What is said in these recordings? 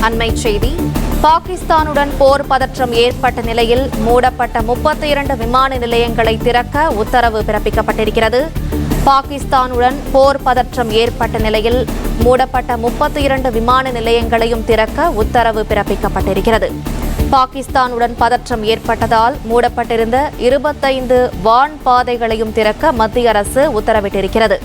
அண்மைச் செய்தி. பாகிஸ்தானுடன் போர் பதற்றம் ஏற்பட்ட நிலையில் மூடப்பட்ட முப்பத்தி இரண்டு விமான நிலையங்களை திறக்க உத்தரவு பிறப்பிக்கப்பட்டிருக்கிறது. பாகிஸ்தானுடன் போர் பதற்றம் ஏற்பட்ட நிலையில் மூடப்பட்ட முப்பத்தி இரண்டு விமான நிலையங்களையும் திறக்க உத்தரவு பிறப்பிக்கப்பட்டிருக்கிறது. பாகிஸ்தானுடன் பதற்றம் ஏற்பட்டதால் மூடப்பட்டிருந்த இருபத்தைந்து வான் பாதைகளையும் திறக்க மத்திய அரசு உத்தரவிட்டிருக்கிறது.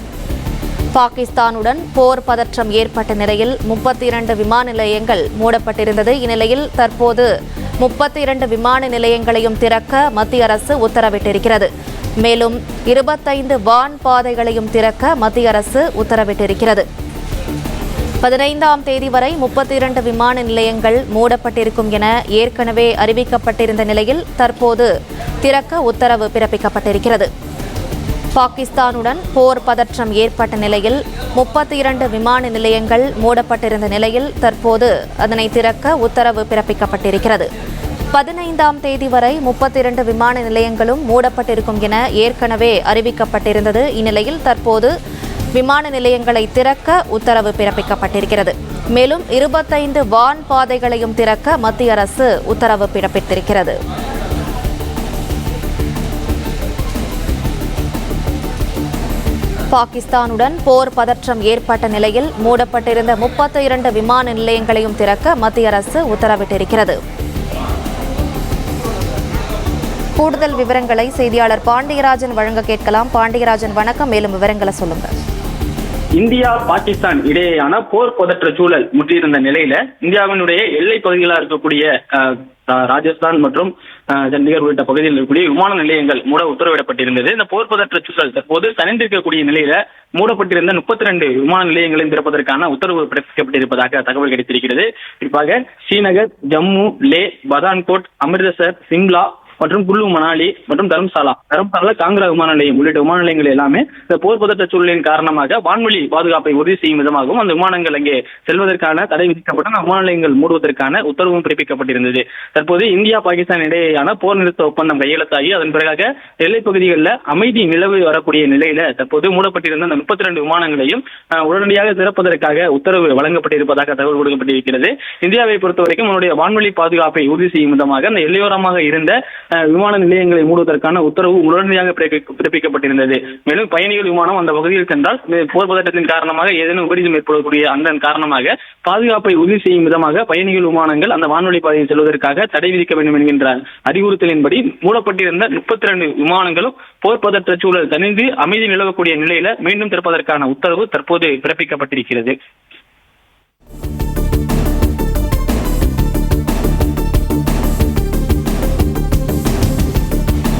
பாகிஸ்தானுடன் போர் பதற்றம் ஏற்பட்ட நிலையில் முப்பத்தி இரண்டு விமான நிலையங்கள் மூடப்பட்டிருந்தது. இந்நிலையில் தற்போது முப்பத்தி இரண்டு விமான நிலையங்களையும் திறக்க மத்திய அரசு உத்தரவிட்டிருக்கிறது. மேலும் இருபத்தைந்து வான் பாதைகளையும் திறக்க மத்திய அரசு உத்தரவிட்டிருக்கிறது. பதினைந்தாம் தேதி வரை முப்பத்தி இரண்டு விமான நிலையங்கள் மூடப்பட்டிருக்கும் என ஏற்கனவே அறிவிக்கப்பட்டிருந்த நிலையில் தற்போது திறக்க உத்தரவு பிறப்பிக்கப்பட்டிருக்கிறது. பாகிஸ்தானுடன் போர் பதற்றம் ஏற்பட்ட நிலையில் முப்பத்தி இரண்டு விமான நிலையங்கள் மூடப்பட்டிருந்த நிலையில் தற்போது அதனை திறக்க உத்தரவு பிறப்பிக்கப்பட்டிருக்கிறது. பதினைந்தாம் தேதி வரை முப்பத்தி இரண்டு விமான நிலையங்களும் மூடப்பட்டிருக்கும் என ஏற்கனவே அறிவிக்கப்பட்டிருந்தது. இந்நிலையில் தற்போது விமான நிலையங்களை திறக்க உத்தரவு பிறப்பிக்கப்பட்டிருக்கிறது. மேலும் இருபத்தைந்து வான் பாதைகளையும் திறக்க மத்திய அரசு உத்தரவு பிறப்பித்திருக்கிறது. பாகிஸ்தானுடன் போர் பதற்றம் ஏற்பட்ட நிலையில் மூடப்பட்டிருந்த முப்பத்தி இரண்டு விமான நிலையங்களையும் திறக்க மத்திய அரசு உத்தரவிட்டிருக்கிறது. கூடுதல் விவரங்களை செய்தியாளர் பாண்டியராஜன் வழங்க கேட்கலாம். பாண்டியராஜன் வணக்கம். மேலும் விவரங்களை சொல்லுங்கள். இந்தியா பாகிஸ்தான் இடையேயான போர் பதற்ற சூழல் முற்றியிருந்த நிலையில இந்தியாவினுடைய எல்லை பகுதிகளாக இருக்கக்கூடிய ராஜஸ்தான் மற்றும் சண்டிகர் உள்ளிட்ட பகுதியில் இருக்கக்கூடிய விமான நிலையங்கள் மூட உத்தரவிடப்பட்டிருந்தது. இந்த போர் பதற்ற சூழல் தற்போது தனிந்திருக்கக்கூடிய நிலையில மூடப்பட்டிருந்த முப்பத்தி ரெண்டு விமான நிலையங்களையும் திறப்பதற்கான உத்தரவு பிறப்பிக்கப்பட்டிருப்பதாக தகவல் கிடைத்திருக்கிறது. குறிப்பாக ஸ்ரீநகர் ஜம்மு லே பதான்கோட் அமிர்தசர் சிம்லா மற்றும் குல்லு மணாலி மற்றும் தர்மசாலா. தர்மசாலா காங்கிரா விமான நிலையம் உள்ளிட்ட விமான நிலையங்கள் எல்லாமே இந்த போர் பதற்ற சூழலின் காரணமாக வான்வழி பாதுகாப்பை உறுதி செய்யும் விதமாகவும் அந்த விமானங்கள் அங்கே செல்வதற்கான தடை விதிக்கப்பட்ட அந்த விமான நிலையங்கள் மூடுவதற்கான உத்தரவும் பிறப்பிக்கப்பட்டிருந்தது. தற்போது இந்தியா பாகிஸ்தான் இடையேயான போர் நிறுத்த ஒப்பந்தம் கையெழுத்தாகி அதன் பிறகாக எல்லைப் பகுதிகளில் அமைதி நிலவு வரக்கூடிய நிலையில தற்போது மூடப்பட்டிருந்த அந்த முப்பத்தி ரெண்டு விமானங்களையும் உடனடியாக திறப்பதற்காக உத்தரவு வழங்கப்பட்டிருப்பதாக தகவல் கொடுக்கப்பட்டிருக்கிறது. இந்தியாவை பொறுத்தவரைக்கும் அவனுடைய வான்வழி பாதுகாப்பை உறுதி செய்யும் விதமாக அந்த எல்லையோரமாக இருந்த விமான நிலையங்களை மூடுவதற்கான உத்தரவு உடனடியாக பிறப்பி- பிறப்பிக்கப்பட்டிருந்தது. மேலும் பயணிகள் விமானம் அந்த பகுதியில் சென்றால் போர் பதட்டத்தின் காரணமாக ஏதேனும் விபரீதம் ஏற்படக்கூடிய அந்த காரணமாக பாதுகாப்பை உறுதி செய்யும் விதமாக பயணிகள் விமானங்கள் அந்த வான்வழி பாதையில் செல்வதற்காக தடை விதிக்க வேண்டும் என்கின்ற அறிவுறுத்தலின்படி மூடப்பட்டிருந்த முப்பத்தி ரெண்டு விமானங்களும் போர் பதற்ற சூழல் தணிந்து அமைதி நிலவக்கூடிய நிலையில மீண்டும் திறப்பதற்கான உத்தரவு தற்போது பிறப்பிக்கப்பட்டிருக்கிறது.